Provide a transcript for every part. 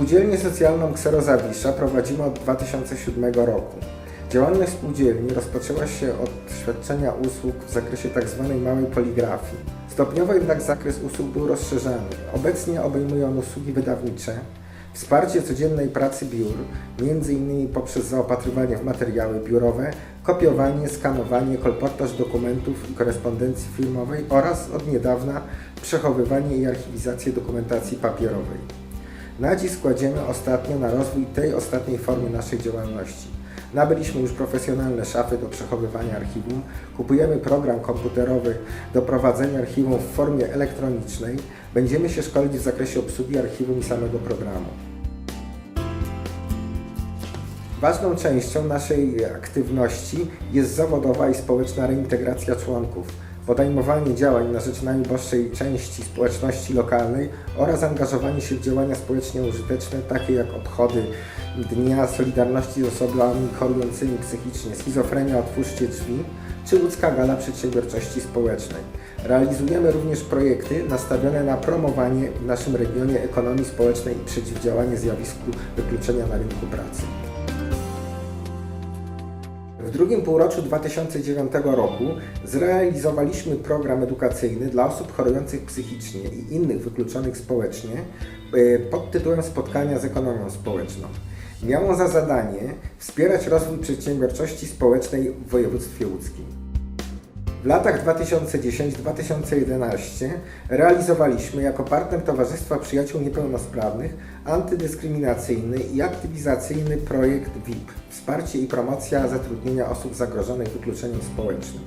Spółdzielnię socjalną Ksero Zawisza prowadzimy od 2007 roku. Działalność spółdzielni rozpoczęła się od świadczenia usług w zakresie tzw. małej poligrafii. Stopniowo jednak zakres usług był rozszerzany. Obecnie obejmuje on usługi wydawnicze, wsparcie codziennej pracy biur, m.in. poprzez zaopatrywanie w materiały biurowe, kopiowanie, skanowanie, kolportaż dokumentów i korespondencji firmowej oraz od niedawna przechowywanie i archiwizację dokumentacji papierowej. Nacisk kładziemy ostatnio na rozwój tej ostatniej formy naszej działalności. Nabyliśmy już profesjonalne szafy do przechowywania archiwum, kupujemy program komputerowy do prowadzenia archiwum w formie elektronicznej, będziemy się szkolić w zakresie obsługi archiwum i samego programu. Ważną częścią naszej aktywności jest zawodowa i społeczna reintegracja członków, podejmowanie działań na rzecz najuboższej części społeczności lokalnej oraz angażowanie się w działania społecznie użyteczne, takie jak obchody Dnia Solidarności z osobami chorującymi psychicznie, schizofrenia Otwórzcie Drzwi, czy Łódzka Gala Przedsiębiorczości Społecznej. Realizujemy również projekty nastawione na promowanie w naszym regionie ekonomii społecznej i przeciwdziałanie zjawisku wykluczenia na rynku pracy. W drugim półroczu 2009 roku zrealizowaliśmy program edukacyjny dla osób chorujących psychicznie i innych wykluczonych społecznie y, pod tytułem Spotkania z ekonomią społeczną. Miał on za zadanie wspierać rozwój przedsiębiorczości społecznej w województwie łódzkim. W latach 2010-2011 realizowaliśmy jako partner Towarzystwa Przyjaciół Niepełnosprawnych antydyskryminacyjny i aktywizacyjny projekt WIP Wsparcie i promocja zatrudnienia osób zagrożonych wykluczeniem społecznym.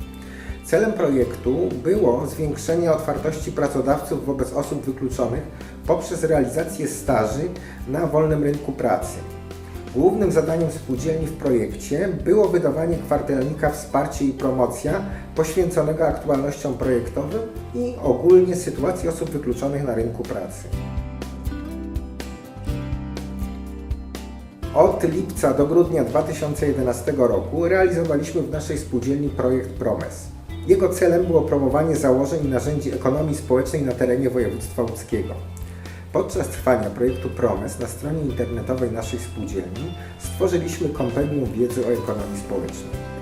Celem projektu było zwiększenie otwartości pracodawców wobec osób wykluczonych poprzez realizację staży na wolnym rynku pracy. Głównym zadaniem spółdzielni w projekcie było wydawanie kwartelnika Wsparcie i Promocja poświęconego aktualnościom projektowym i ogólnie sytuacji osób wykluczonych na rynku pracy. Od lipca do grudnia 2011 roku realizowaliśmy w naszej spółdzielni projekt PROMES. Jego celem było promowanie założeń i narzędzi ekonomii społecznej na terenie województwa łódzkiego. Podczas trwania projektu PROMES na stronie internetowej naszej spółdzielni stworzyliśmy kompendium wiedzy o ekonomii społecznej.